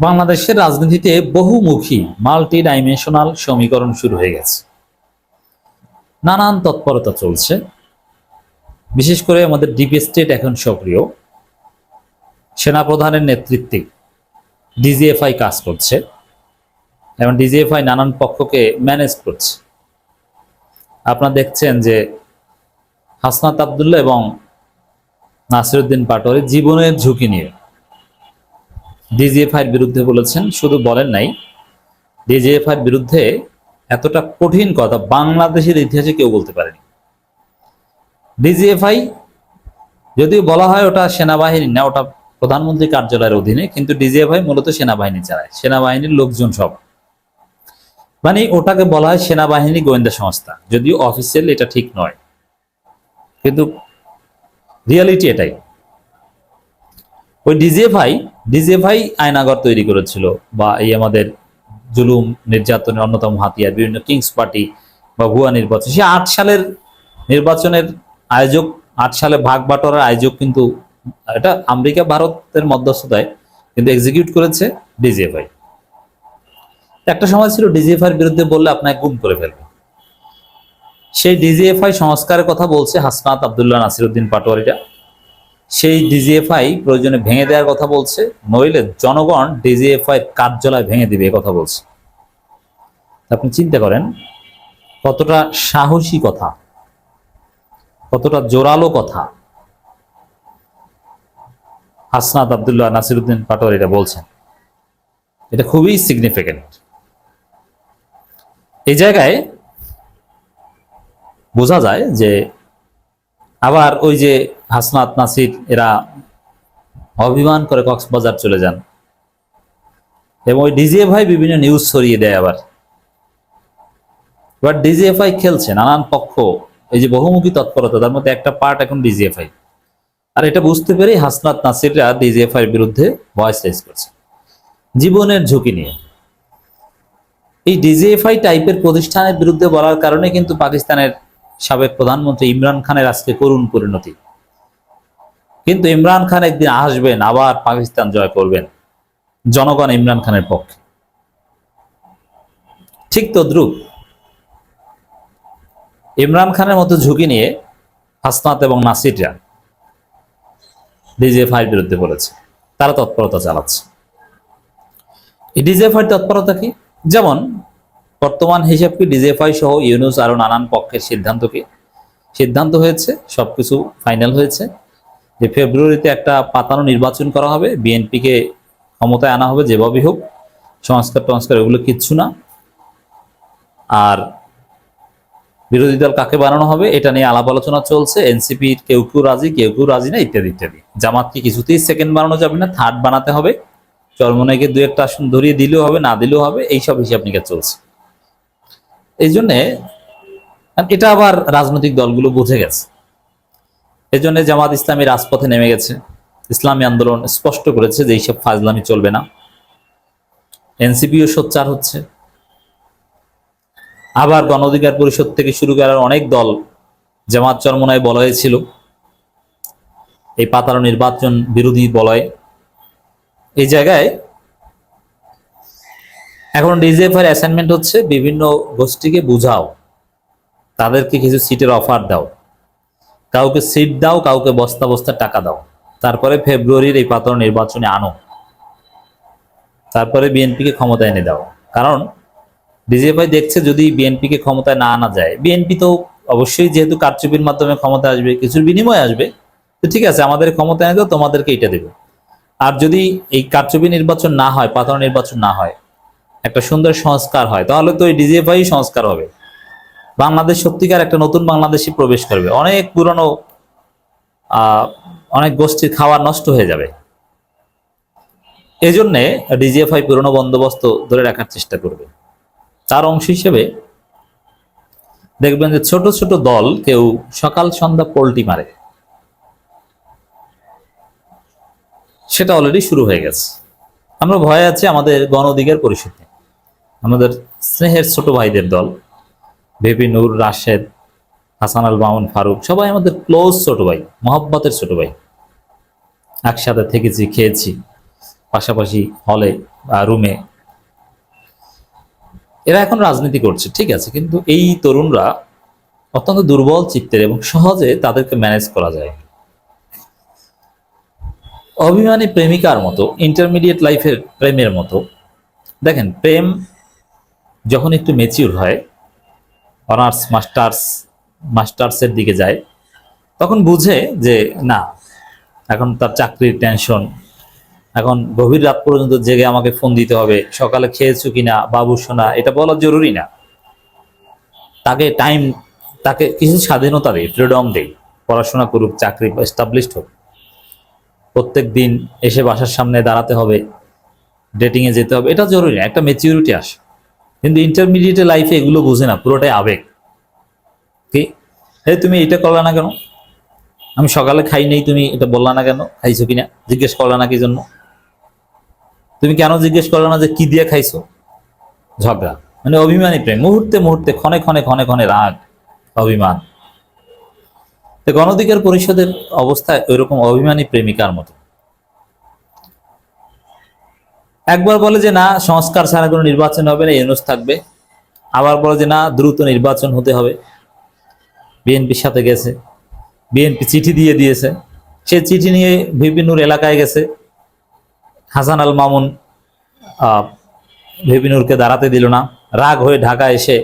বাংলাদেশের রাজনীতিতে বহুমুখী মাল্টি ডাইমেনশনাল সমীকরণ শুরু হয়ে গেছে। নানান তৎপরতা চলছে। বিশেষ করে আমাদের ডিপ স্টেট এখন সক্রিয়। সেনাপ্রধানের নেতৃত্বে ডিজিএফআই কাজ করছে এবং ডিজিএফআই নানান পক্ষকে ম্যানেজ করছে। আপনারা দেখছেন যে হাসনাত আবদুল্লাহ এবং নাসিরুদ্দিন পাটোয়ারি জীবনের ঝুঁকি নিয়ে ডিজিএফআইয়ের বিরুদ্ধে বলেছেন, শুধু বলেন নাই, ডিজিএফআইয়ের বিরুদ্ধে এতটা কঠিন কথা বাংলাদেশের ইতিহাসে কেউ বলতে পারেনি। ডিজিএফআই যদিও বলা হয় ওটা সেনাবাহিনী না, ওটা প্রধানমন্ত্রী কার্যালয়ের অধীনে, কিন্তু ডিজিএফআই মূলত সেনাবাহিনী চালায়, সেনাবাহিনীর লোকজন সব। মানে ওটাকে বলা হয় সেনাবাহিনী গোয়েন্দা সংস্থা, যদিও অফিসিয়াল এটা ঠিক নয়। কিন্তু রিয়ালিটি এটাই। ওই ডিজিএফআই ডিজিএফআই আয়নাগর তৈরি করেছিল বা এই আমাদের জুলুম, নির্যাতনের অন্যতম হাতিয়ার, বিভিন্ন কিংস পার্টি বা ভুয়া নির্বাচন। সে আট সালের নির্বাচনের আয়োজক, আট সালে ভাগ বাটোয়ারার আয়োজক কিন্তু এটা আমেরিকা, ভারতের মধ্যস্থতায় কিন্তু এক্সিকিউট করেছে ডিজিএফআই একটা সময় ছিল ডিজিএফআই এর বিরুদ্ধে বললে আপনাকে গুম করে ফেলবে। সেই ডিজিএফআই সংস্কারের কথা বলছে হাসনাত আবদুল্লাহ নাসিরুদ্দিন পাটোয়ারিরা সেই ডিজিএফআই প্রয়োজনে ভেঙে দেওয়ার কথা বলছে, নইলে জনগণ ডিজিএফআই কার্যালয় ভেঙে দিবে কথা বলছে। আপনি চিন্তা করেন, কতটা সাহসী কথা, কতটা জোরালো কথা হাসনাত আবদুল্লাহ নাসিরুদ্দিন পাটোয়ারি এটা বলছেন। এটা খুবই সিগনিফিকেন্ট এই জায়গায় বোঝা যায় যে আবার ওই যে হাসনাত নাসির, এরা অভিমান করে কক্সবাজার চলে যান। এবং ওই ডিজিএফআই বিভিন্ন নিউজ ছড়িয়ে দেয় আবার। এবার ডিজিএফআই খেলছে, নানান পক্ষ, এই যে বহুমুখী তৎপরতা, তার মধ্যে একটা পার্ট এখন ডিজিএফআই। আর এটা বুঝতে পেরেই হাসনাত নাসিররা ডিজিএফআই এর বিরুদ্ধে ভয়েস রেজ করছে। জীবনের ঝুঁকি নিয়ে। এই ডিজিএফআই টাইপের প্রতিষ্ঠানের বিরুদ্ধে বলার কারণে কিন্তু পাকিস্তানের সাবেক প্রধানমন্ত্রী ইমরান খানের আজকে করুণ পরিণতি। কিন্তু ইমরান খান একদিন আসবেন, আবার পাকিস্তান জয় করবেন, জনগণ ইমরান খানের পক্ষে। ঠিক তদ্রুপ, ইমরান খানের মতো ঝুঁকি নিয়ে হাসনাত এবং নাসিররা ডিজিএফআইয়ের বিরুদ্ধে বলেছে। তারা তৎপরতা চালাচ্ছে। এই ডিজিএফআই তৎপরতা কি? যেমন বর্তমান হিসাব কি ডিজিএফআই সহ ইউনুস আরও নানান পক্ষের সিদ্ধান্তকে? সিদ্ধান্ত হয়েছে, সবকিছু ফাইনাল হয়েছে। যে ফেব্রুয়ারিতে একটা পাতানো নির্বাচন করা হবে, বিএনপিকে ক্ষমতায় আনা হবে যেভাবেই হোক, সংস্কার টংস্কার এগুলো কিচ্ছু না। আর বিরোধী দল কাকে বানানো হবে, এটা নিয়ে আলাপ আলোচনা চলছে এনসিপির কেউ কেউ রাজি, কেউ কেউ রাজি না, ইত্যাদি ইত্যাদি। জামাতকে কিছুতেই সেকেন্ড বানানো যাবে না থার্ড বানাতে হবে। চরমনাইকে দু একটা আসন ধরিয়ে দিলেও হবে, না দিলেও হবে, এইসব হিসাব নিকাশ চলছে। এই জন্যে এটা আবার রাজনৈতিক দলগুলো বুঝে গেছে। এই জন্য জামাত ইসলামী রাজপথে নেমে গেছে। ইসলামী আন্দোলন স্পষ্ট করেছে যে এইসব ফাজলামি চলবে না। এনসিপিও সোচ্চার হচ্ছে। আবার গণ অধিকার পরিষদ থেকে শুরু করার অনেক দল জামাত চরমনায় বলা হয়েছিল এই পাতানো নির্বাচন বিরোধী বলয়। এই জায়গায় এখন ডিজিএফআর অ্যাসাইনমেন্ট হচ্ছে বিভিন্ন গোষ্ঠীকে বুঝাও। তাদেরকে কিছু সিটের অফার দাও। কাউকে সিট দাও, কাউকে বস্তা বস্তা টাকা দাও। তারপরে ফেব্রুয়ারির এই পাতন নির্বাচনে আনো। তারপরে বিএনপিকে ক্ষমতায় এনে দাও। কারণ ডিজিএফআই দেখছে যদি বিএনপিকে ক্ষমতায় না আনা যায় বিএনপি তো অবশ্যই যেহেতু কারচুপির মাধ্যমে ক্ষমতা আসবে, কিছুর বিনিময় আসবে, তো ঠিক আছে, আমাদের ক্ষমতা এনে দাও, তোমাদেরকে এটা দেবে। আর যদি এই কারচুপি নির্বাচন না হয় পাতানো নির্বাচন না হয় একটা সুন্দর সংস্কার হয়। তাহলে তো এই ডিজিএফআই সংস্কার হবে। বাংলাদেশ সত্যিকার একটা নতুন বাংলাদেশে প্রবেশ করবে। অনেক পুরনো অনেক গোষ্ঠীর খাওয়া নষ্ট হয়ে যাবে। এই জন্যে ডিজিএফআই পুরনো বন্দোবস্ত ধরে রাখার চেষ্টা করবে। তার অংশ হিসেবে দেখবেন যে ছোট ছোট দল কেউ সকাল সন্ধ্যা পোল্টি মারে। সেটা অলরেডি শুরু হয়ে গেছে। আমরা ভয়ে আছি, আমাদের গণ অধিকার পরিষদ। আমাদের স্নেহের ছোট ভাইদের দল, বেবি নূর, রাশেদ, হাসান আল মামুন, ফারুক, সবাই আমাদের ক্লোজ ছোট ভাই, মহব্বতের ছোট ভাই। একসাথে থেকেছি, খেয়েছি, পাশাপাশি হলে রুমে এরা এখন রাজনীতি করছে, ঠিক আছে, কিন্তু এই তরুণরা অত্যন্ত দুর্বল চিত্তের এবং সহজে তাদেরকে ম্যানেজ করা যায়। অভিমানী প্রেমিকার মতো ইন্টারমিডিয়েট লাইফের প্রেমের মতো। দেখেন, প্রেম যখন একটু মেচিউর হয় অনার্স মাস্টার্স মাস্টার্সের দিকে যায়, তখন বুঝে যে না, এখন তার চাকরির টেনশন এখন গভীর রাত পর্যন্ত জেগে আমাকে ফোন দিতে হবে, সকালে খেয়েছো কিনা, বাবু শোনা এটা বলা জরুরি না। তাকে টাইম তাকে কিছু স্বাধীনতা দেয় ফ্রিডম দেয় পড়াশোনা করুক, চাকরি এস্টাবলিশড হোক। প্রত্যেক দিন এসে বাসার সামনে দাঁড়াতে হবে ডেটিংয়ে যেতে হবে, এটা জরুরি না, একটা মেচিউরিটি আসে। কিন্তু ইন্টারমিডিয়েট লাইফে এগুলো বুঝে না, পুরোটাই আবেগ। কি এই তুমি এটা করলে না কেন? আমি সকালে খাই নেই, তুমি এটা বললা না কেন? খাইছো কিনা? জিজ্ঞেস করলা না কি জন্য? তুমি কেন জিজ্ঞেস করলে না যে কি দিয়ে খাইছো? ঝগড়া। মানে অভিমানী প্রেম। মুহূর্তে মুহূর্তে, ক্ষণে ক্ষণে ক্ষণে ক্ষণে রাগ, অভিমান। গণধিকার পরিষদের অবস্থা ওইরকম অভিমানী প্রেমিকার মতো। একবার বলে যে না, সংস্কার ছাড়া কোনো নির্বাচন হবে না, ইউনুস থাকবে। আবার বলে যে না, দ্রুত নির্বাচন হতে হবে। বিএনপির সাথে গেছে। বিএনপি চিঠি দিয়ে দিয়েছে। সে চিঠি নিয়ে ভিপিনুর এলাকায় গেছে। হাসান আল মামুন ভিপিনুরকে দাঁড়াতে দিল না। রাগ হয়ে ঢাকা এসে,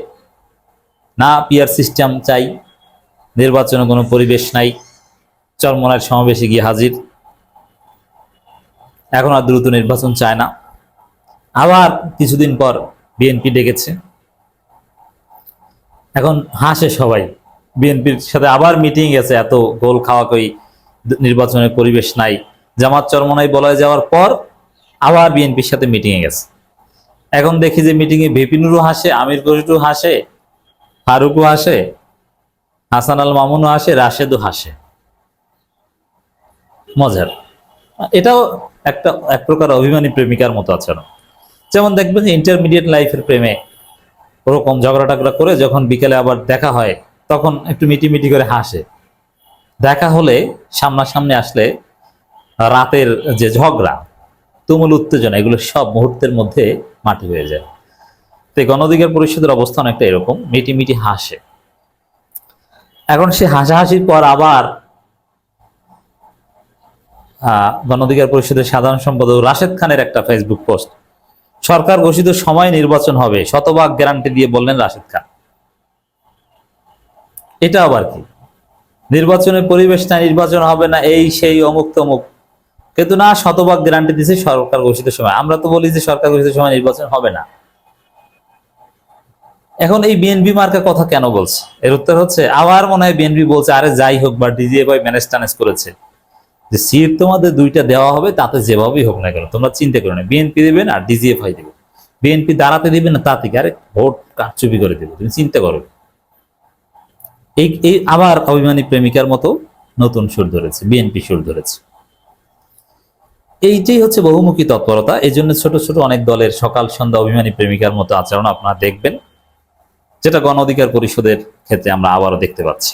না পিয়ার সিস্টেম চাই, নির্বাচনে কোনো পরিবেশ নাই। চরমনার সমাবেশে গিয়ে হাজির। এখন আর দ্রুত নির্বাচন চায় না। আবার কিছুদিন পর বিএনপি ডেকেছে। এখন হাসে সবাই। বিএনপির সাথে আবার মিটিং গেছে এত গোল খাওয়া কই, নির্বাচনের পরিবেশ নাই। জামাত চরমনাই বলা যাওয়ার পর আবার বিএনপির সাথে মিটিংয়ে গেছে। এখন দেখি যে মিটিংয়ে ভিপিনুরও হাসে, আমির গরিটু হাসে, ফারুকও হাসে, হাসান আল মামুনও হাসে, রাশেদও হাসে। মজার। এটাও একটা, এক প্রকার অভিমানী প্রেমিকার মতো আচরণ। যেমন দেখবেন ইন্টারমিডিয়েট লাইফের প্রেমে ওরকম ঝগড়া টগড়া করে যখন বিকেলে আবার দেখা হয়, তখন একটু মিটি মিটি করে হাসে। দেখা হলে সামনাসামনি আসলে রাতের যে ঝগড়া, তুমুল উত্তেজনা, এগুলো সব মুহূর্তের মধ্যে মাটি হয়ে যায়। তো গণধিকার পরিষদের অবস্থান একটা এরকম মিটি মিটি হাসে। এখন সে হাসাহাসির পর আবার গণধিকার পরিষদের সাধারণ সম্পাদক রাশেদ খানের একটা ফেসবুক পোস্ট সরকার ঘোষিত সময় নির্বাচন হবে। শতভাগ গ্যারান্টি দিয়ে বললেন রাশেদ খান। এটা আবার কি? নির্বাচনের পরিবেশ না, নির্বাচন হবে না, এই সেই অমুক তমুক। কিন্তু না, শতভাগ গ্যারান্টি দিছে সরকার ঘোষিত সময়। আমরা তো বলি যে সরকার ঘোষিত সময় নির্বাচন হবে না। এখন এই বিএনপি মার্কা কথা কেন বলছে? এর উত্তর হচ্ছে আবার মনে হয় বিএনপি বলছে, আরে যাই হোক, বা ডিজিএফআই ম্যানেজ ট্যানেজ করেছে। যে সিট তোমাদের দুইটা দেওয়া হবে, তাতে যেভাবেই হোক না কেন, তোমরা চিন্তা করো না। বিএনপি দেবেন আর ডিজিএফআই দেবে বিএনপি দাঁড়াতে দেবে না তা থেকে আরে, ভোট কারচুপি করে দেবে, তুমি চিন্তা করো এই এই আবার অভিমানী প্রেমিকার মতো নতুন সুর ধরেছে বিএনপি সুর ধরেছে। এইটাই হচ্ছে বহুমুখী তৎপরতা এই জন্য ছোট ছোট অনেক দলের সকাল সন্ধ্যা অভিমানী প্রেমিকার মতো আচরণ আপনারা দেখবেন, যেটা গণ অধিকার পরিষদের ক্ষেত্রে আমরা আবারও দেখতে পাচ্ছি।